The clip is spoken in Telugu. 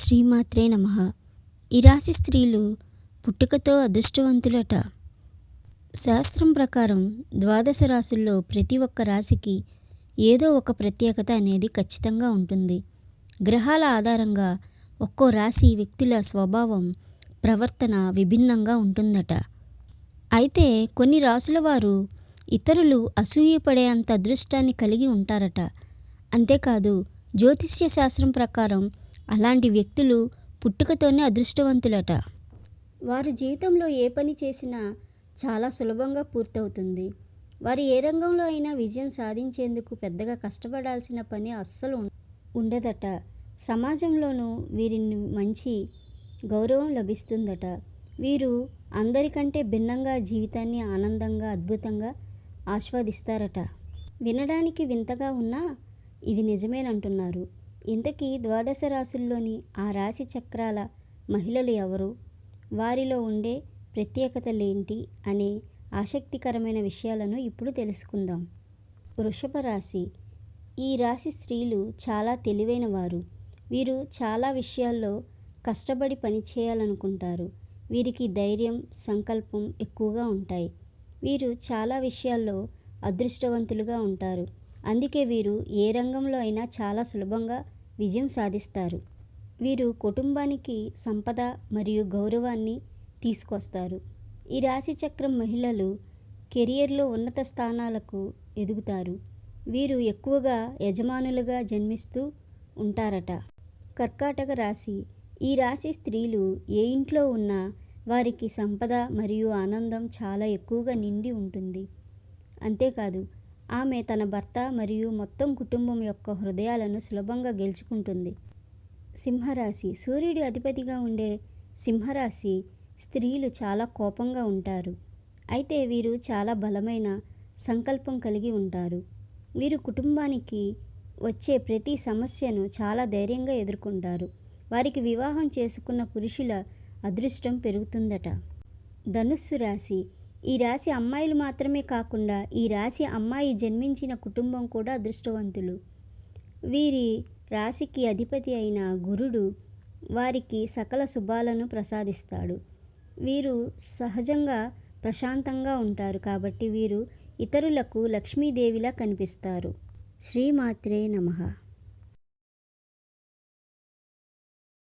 శ్రీమాత్రే నమ. ఈ రాశి స్త్రీలు పుట్టుకతో అదృష్టవంతులట. శాస్త్రం ప్రకారం ద్వాదశ రాశుల్లో ప్రతి ఒక్క రాశికి ఏదో ఒక ప్రత్యేకత అనేది ఖచ్చితంగా ఉంటుంది. గ్రహాల ఆధారంగా ఒక్కో రాశి వ్యక్తుల స్వభావం ప్రవర్తన విభిన్నంగా ఉంటుందట. అయితే కొన్ని రాసుల వారు ఇతరులు అసూయపడే అంత అదృష్టాన్ని కలిగి ఉంటారట. అంతేకాదు జ్యోతిష్య శాస్త్రం ప్రకారం అలాంటి వ్యక్తులు పుట్టుకతోనే అదృష్టవంతులట. వారు జీవితంలో ఏ పని చేసినా చాలా సులభంగా పూర్తవుతుంది. వారు ఏ రంగంలో అయినా విజయం సాధించేందుకు పెద్దగా కష్టపడాల్సిన పని అస్సలు ఉండదట. సమాజంలోనూ వీరిని మంచి గౌరవం లభిస్తుందట. వీరు అందరికంటే భిన్నంగా జీవితాన్ని ఆనందంగా అద్భుతంగా ఆస్వాదిస్తారట. వినడానికి వింతగా ఉన్నా ఇది నిజమేనంటున్నారు. ఇంతకీ ద్వాదశ రాశుల్లోని ఆ రాశి చక్రాల మహిళలు ఎవరు? వారిలో ఉండే ప్రత్యేకతలేంటి? అనే ఆసక్తికరమైన విషయాలను ఇప్పుడు తెలుసుకుందాం. వృషభ రాశి. ఈ రాశి స్త్రీలు చాలా తెలివైన వారు. వీరు చాలా విషయాల్లో కష్టపడి పనిచేయాలనుకుంటారు వీరికి ధైర్యం సంకల్పం ఎక్కువగా ఉంటాయి. వీరు చాలా విషయాల్లో అదృష్టవంతులుగా ఉంటారు. అందుకే వీరు ఏ రంగంలో అయినా చాలా సులభంగా విజయం సాధిస్తారు. వీరు కుటుంబానికి సంపద మరియు గౌరవాన్ని తీసుకొస్తారు. ఈ రాశి చక్రం మహిళలు కెరియర్లో ఉన్నత స్థానాలకు ఎదుగుతారు. వీరు ఎక్కువగా యజమానులుగా జన్మిస్తూ ఉంటారట. కర్కాటక రాశి. ఈ రాశి స్త్రీలు ఏ ఇంట్లో ఉన్నా వారికి సంపద మరియు ఆనందం చాలా ఎక్కువగా నిండి ఉంటుంది. అంతేకాదు ఆమె తన భర్త మరియు మొత్తం కుటుంబం యొక్క హృదయాలను సులభంగా గెలుచుకుంటుంది. సింహరాశి. సూర్యుడి అధిపతిగా ఉండే సింహరాశి స్త్రీలు చాలా కోపంగా ఉంటారు. అయితే వీరు చాలా బలమైన సంకల్పం కలిగి ఉంటారు. వీరు కుటుంబానికి వచ్చే ప్రతి సమస్యను చాలా ధైర్యంగా ఎదుర్కొంటారు. వారికి వివాహం చేసుకున్న పురుషుల అదృష్టం పెరుగుతుందట. ధనుస్సు రాశి. ఈ రాశి అమ్మాయిలు మాత్రమే కాకుండా ఈ రాశి అమ్మాయి జన్మించిన కుటుంబం కూడా అదృష్టవంతులు. వీరి రాశికి అధిపతి అయిన గురుడు వారికి సకల శుభాలను ప్రసాదిస్తాడు. వీరు సహజంగా ప్రశాంతంగా ఉంటారు కాబట్టి వీరు ఇతరులకు లక్ష్మీదేవిలా కనిపిస్తారు. శ్రీమాత్రే నమః.